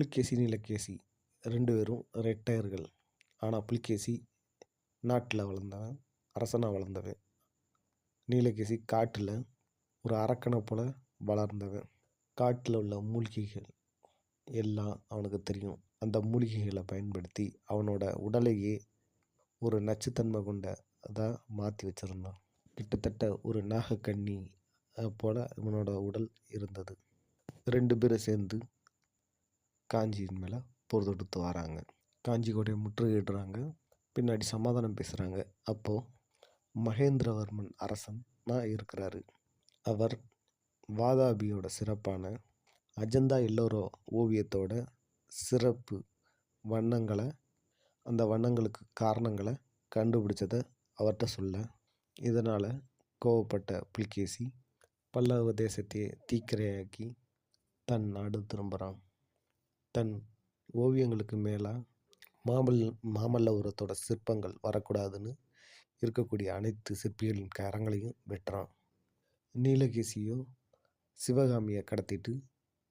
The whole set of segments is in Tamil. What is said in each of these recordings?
புலிகேசி நீலகேசி ரெண்டு பேரும் ரெட்டையர்கள் ஆனால் புலிகேசி நாட்டில் வளர்ந்தவன் அரசனாக வளர்ந்தவன். நீலகேசி காட்டில் ஒரு அரக்கனை போல் வளர்ந்தவன். காட்டில் உள்ள மூலிகைகள் எல்லாம் அவனுக்கு தெரியும். அந்த மூலிகைகளை பயன்படுத்தி அவனோட உடலையே ஒரு நச்சுத்தன்மை கொண்ட அதாக மாற்றி வச்சுருந்தான். கிட்டத்தட்ட ஒரு நாகக்கண்ணி போல் இவனோட உடல் இருந்தது. ரெண்டு பேரும் சேர்ந்து காஞ்சியின் மேலே போர் தொடுத்து வராங்க. காஞ்சி கோட்டையை முற்றுகையிடுறாங்க. பின்னாடி சமாதானம் பேசுகிறாங்க அப்போது மகேந்திரவர்மன் அரசன் தான் இருக்கிறாரு. அவர் வாதாபியோட சிறப்பான அஜந்தா எல்லோரோ ஓவியத்தோட சிறப்பு வண்ணங்களை அந்த வண்ணங்களுக்கு காரணங்களை கண்டுபிடிச்சதை அவர்கிட்ட சொல்ல இதனால் கோவப்பட்ட புலிகேசி பல்லவ தேசத்தையே தீக்கிரையாக்கி தன் நாடு திரும்புகிறான் தன் ஓவியங்களுக்கு மேலே மாமல் மாமல்லபுரத்தோட சிற்பங்கள் வரக்கூடாதுன்னு இருக்கக்கூடிய அனைத்து சிற்பிகளின் கரங்களையும் வெட்டுறான். நீலகேசியோ சிவகாமியை கடத்திட்டு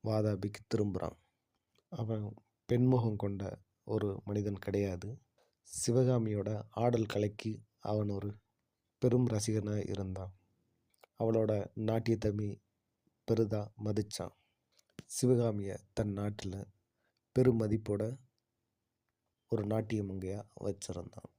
வாதாபிக்கு திரும்புகிறான் அவன் பெண்முகம் கொண்ட ஒரு மனிதன் கிடையாது. சிவகாமியோட ஆடல் கலைக்கு அவன் ஒரு பெரும் ரசிகனாக இருந்தான். அவளோட நாட்டியத்தமி பெரிதாக மதித்தான் சிவகாமியை தன் நாட்டில் பெருமதிப்போட ஒரு நாட்டிய மங்கையாக வச்சுருந்தான்.